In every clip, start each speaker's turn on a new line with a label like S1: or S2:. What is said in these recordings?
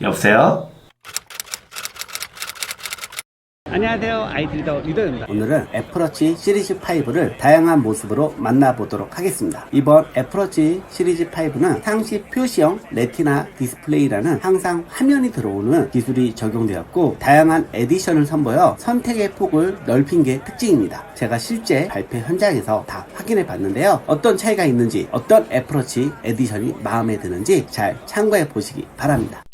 S1: 여보세요?
S2: 안녕하세요. 아이들더 리더입니다.
S3: 오늘은 애플워치 시리즈 5를 다양한 모습으로 만나보도록 하겠습니다. 이번 애플워치 시리즈 5는 상시 표시형 레티나 디스플레이라는 항상 화면이 들어오는 기술이 적용되었고 다양한 에디션을 선보여 선택의 폭을 넓힌 게 특징입니다. 제가 실제 발표 현장에서 다 확인해 봤는데요. 어떤 차이가 있는지 어떤 애플워치 에디션이 마음에 드는지 잘 참고해 보시기 바랍니다.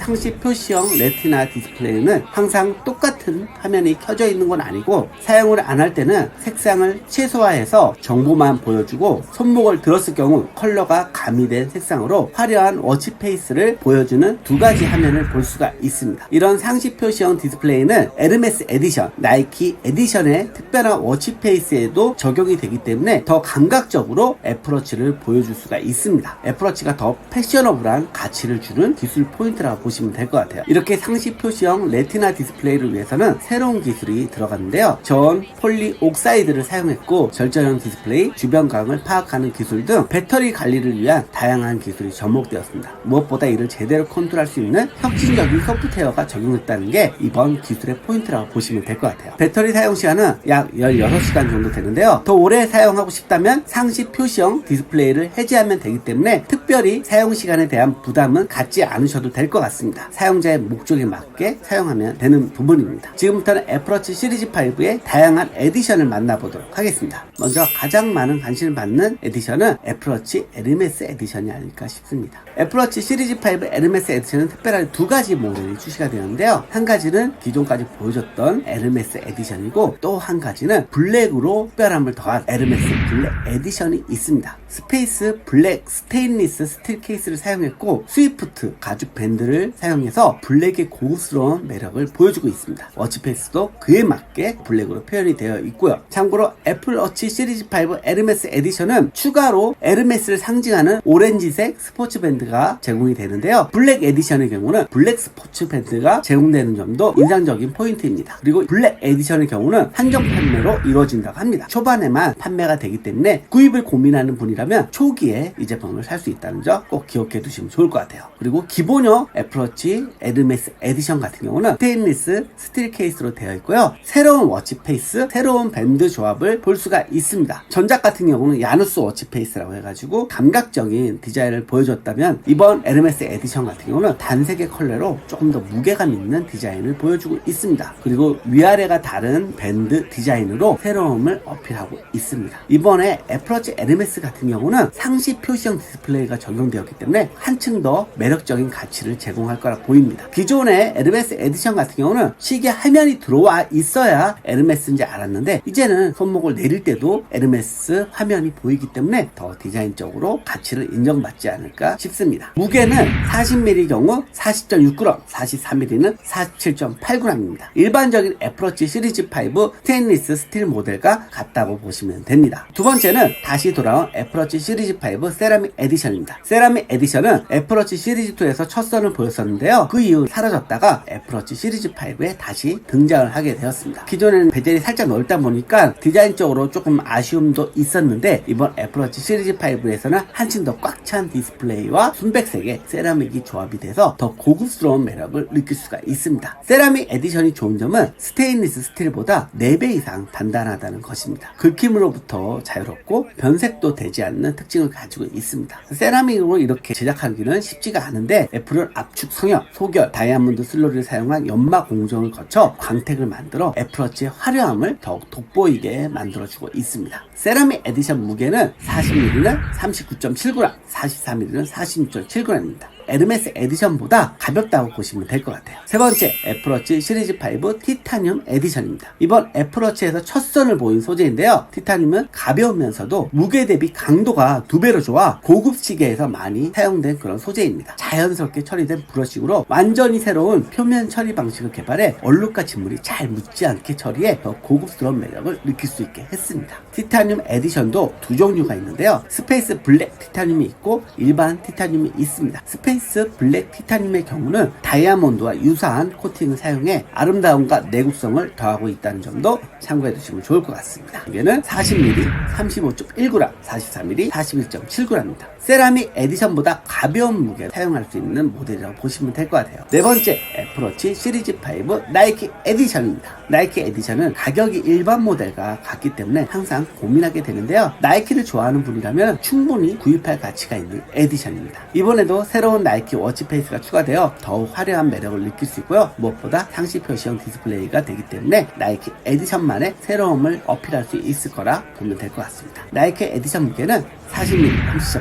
S3: 상시 표시형 레티나 디스플레이는 항상 똑같은 화면이 켜져 있는 건 아니고 사용을 안 할 때는 색상을 최소화해서 정보만 보여주고 손목을 들었을 경우 컬러가 가미된 색상으로 화려한 워치페이스를 보여주는 두 가지 화면을 볼 수가 있습니다. 이런 상시 표시형 디스플레이는 에르메스 에디션, 나이키 에디션의 특별한 워치페이스에도 적용이 되기 때문에 더 감각적으로 애플워치를 보여줄 수가 있습니다. 애플워치가 더 패셔너블한 가치를 주는 기술 포인트라고 보시면 될 것 같아요. 이렇게 상시 표시형 레티나 디스플레이를 위해서는 새로운 기술이 들어갔는데요. 전 폴리 옥사이드를 사용했고 절전형 디스플레이, 주변 광을 파악하는 기술 등 배터리 관리를 위한 다양한 기술이 접목되었습니다. 무엇보다 이를 제대로 컨트롤할 수 있는 혁신적인 소프트웨어가 적용됐다는 게 이번 기술의 포인트라고 보시면 될 것 같아요. 배터리 사용 시간은 약 16시간 정도 되는데요. 더 오래 사용하고 싶다면 상시 표시형 디스플레이를 해제하면 되기 때문에 특별히 사용 시간에 대한 부담은 갖지 않으셔도 될 것 같습니다. 사용자의 목적에 맞게 사용하면 되는 부분입니다. 지금부터는 애플워치 시리즈 5의 다양한 에디션을 만나보도록 하겠습니다. 먼저 가장 많은 관심을 받는 에디션은 애플워치 에르메스 에디션이 아닐까 싶습니다. 애플워치 시리즈 5 에르메스 에디션은 특별하게 두 가지 모델이 출시가 되었는데요. 한 가지는 기존까지 보여줬던 에르메스 에디션이고 또 한 가지는 블랙으로 특별함을 더한 에르메스 블랙 에디션이 있습니다. 스페이스 블랙 스테인리스 스틸 케이스를 사용했고 스위프트 가죽 밴드를 사용해서 블랙의 고급스러운 매력을 보여주고 있습니다. 워치페이스도 그에 맞게 블랙으로 표현이 되어 있고요. 참고로 애플워치 시리즈 5 에르메스 에디션은 추가로 에르메스를 상징하는 오렌지색 스포츠 밴드가 제공이 되는데요. 블랙 에디션의 경우는 블랙 스포츠 밴드가 제공되는 점도 인상적인 포인트입니다. 그리고 블랙 에디션의 경우는 한정 판매로 이루어진다고 합니다. 초반에만 판매가 되기 때문에 구입을 고민하는 분이라면 초기에 이 제품을 살 수 있다는 점 꼭 기억해 두시면 좋을 것 같아요. 그리고 기본형 애플워치 에르메스 에디션 같은 경우는 스테인리스 스틸 케이스로 되어 있고요. 새로운 워치페이스, 새로운 밴드 조합을 볼 수가 있습니다. 전작 같은 경우는 야누스 워치페이스라고 해가지고 감각적인 디자인을 보여줬다면 이번 에르메스 에디션 같은 경우는 단색의 컬러로 조금 더 무게감 있는 디자인을 보여주고 있습니다. 그리고 위아래가 다른 밴드 디자인으로 새로움을 어필하고 있습니다. 이번에 애플워치 에르메스 같은 경우는 상시 표시형 디스플레이가 적용되었기 때문에 한층 더 매력적인 가치를 제공 할 거라 보입니다. 기존의 에르메스 에디션 같은 경우는 시계 화면이 들어와 있어야 에르메스인지 알았는데 이제는 손목을 내릴 때도 에르메스 화면이 보이기 때문에 더 디자인적으로 가치를 인정받지 않을까 싶습니다. 무게는 40mm 경우 40.6g, 43mm는 47.8g입니다. 일반적인 애플워치 시리즈 5 스테인리스 스틸 모델과 같다고 보시면 됩니다. 두 번째는 다시 돌아온 애플워치 시리즈 5 세라믹 에디션입니다. 세라믹 에디션은 애플워치 시리즈 2에서 첫 선을 보였 었는데요. 그 이후 사라졌다가 애플워치 시리즈 5에 다시 등장을 하게 되었습니다. 기존에는 베젤이 살짝 넓다 보니까 디자인적으로 조금 아쉬움도 있었는데 이번 애플워치 시리즈 5에서는 한층 더 꽉 찬 디스플레이와 순백색의 세라믹이 조합이 돼서 더 고급스러운 매력을 느낄 수가 있습니다. 세라믹 에디션이 좋은 점은 스테인리스 스틸보다 4배 이상 단단하다는 것입니다. 긁힘으로부터 자유롭고 변색도 되지 않는 특징을 가지고 있습니다. 세라믹으로 이렇게 제작하기는 쉽지가 않은데 애플은 압축 성형, 소결, 다이아몬드 슬로리를 사용한 연마 공정을 거쳐 광택을 만들어 애플워치의 화려함을 더욱 돋보이게 만들어주고 있습니다. 세라믹 에디션 무게는 40mm는 39.7g, 43mm는 46.7g입니다. 에르메스 에디션보다 가볍다고 보시면 될 것 같아요. 세 번째, 애플워치 시리즈 5 티타늄 에디션입니다. 이번 애플워치에서 첫 선을 보인 소재인데요. 티타늄은 가벼우면서도 무게 대비 강도가 두 배로 좋아 고급 시계에서 많이 사용된 그런 소재입니다. 자연스럽게 처리된 브러쉬로 완전히 새로운 표면 처리 방식을 개발해 얼룩과 진물이 잘 묻지 않게 처리해 더 고급스러운 매력을 느낄 수 있게 했습니다. 티타늄 에디션도 두 종류가 있는데요. 스페이스 블랙 티타늄이 있고 일반 티타늄이 있습니다. 스페이스 블랙 티타늄의 경우는 다이아몬드와 유사한 코팅을 사용해 아름다움과 내구성을 더하고 있다는 점도 참고해 두시면 좋을 것 같습니다. 무게는 40mm, 35.1g, 44mm, 41.7g입니다. 세라믹 에디션보다 가벼운 무게 사용할 수 있는 모델이라고 보시면 될 것 같아요. 네 번째, 애플워치 시리즈 5 나이키 에디션입니다. 나이키 에디션은 가격이 일반 모델과 같기 때문에 항상 고민하게 되는데요. 나이키를 좋아하는 분이라면 충분히 구입할 가치가 있는 에디션입니다. 이번에도 새로운 나이키 워치 페이스가 추가되어 더욱 화려한 매력을 느낄 수 있고요. 무엇보다 상시 표시형 디스플레이가 되기 때문에 나이키 에디션만의 새로움을 어필할 수 있을 거라 보면 될 것 같습니다. 나이키 에디션 무게는 40mm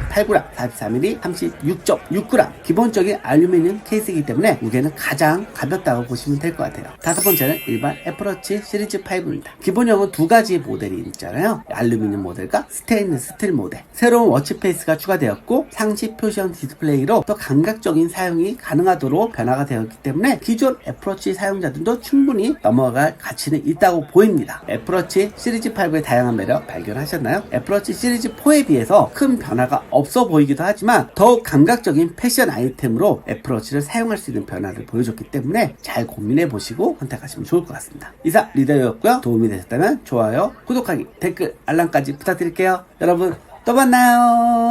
S3: 30.8g, 44mm 36.6g. 기본적인 알루미늄 케이스이기 때문에 무게는 가장 가볍다고 보시면 될 것 같아요. 다섯 번째는 일반 애플워치 시리즈 5입니다. 기본형은 두 가지 모델이 있잖아요. 알루미늄 모델과 스테인리스 스틸 모델. 새로운 워치 페이스가 추가되었고 상시 표시형 디스플레이로 더 감각적인 사용이 가능하도록 변화가 되었기 때문에 기존 애플워치 사용자들도 충분히 넘어갈 가치는 있다고 보입니다. 애플워치 시리즈 5의 다양한 매력 발견하셨나요? 애플워치 시리즈 4에 비해 서 큰 변화가 없어 보이기도 하지만 더욱 감각적인 패션 아이템으로 애플워치를 사용할 수 있는 변화를 보여줬기 때문에 잘 고민해 보시고 선택하시면 좋을 것 같습니다. 이상 리더였고요. 도움이 되셨다면 좋아요, 구독하기, 댓글, 알람까지 부탁드릴게요. 여러분 또 만나요.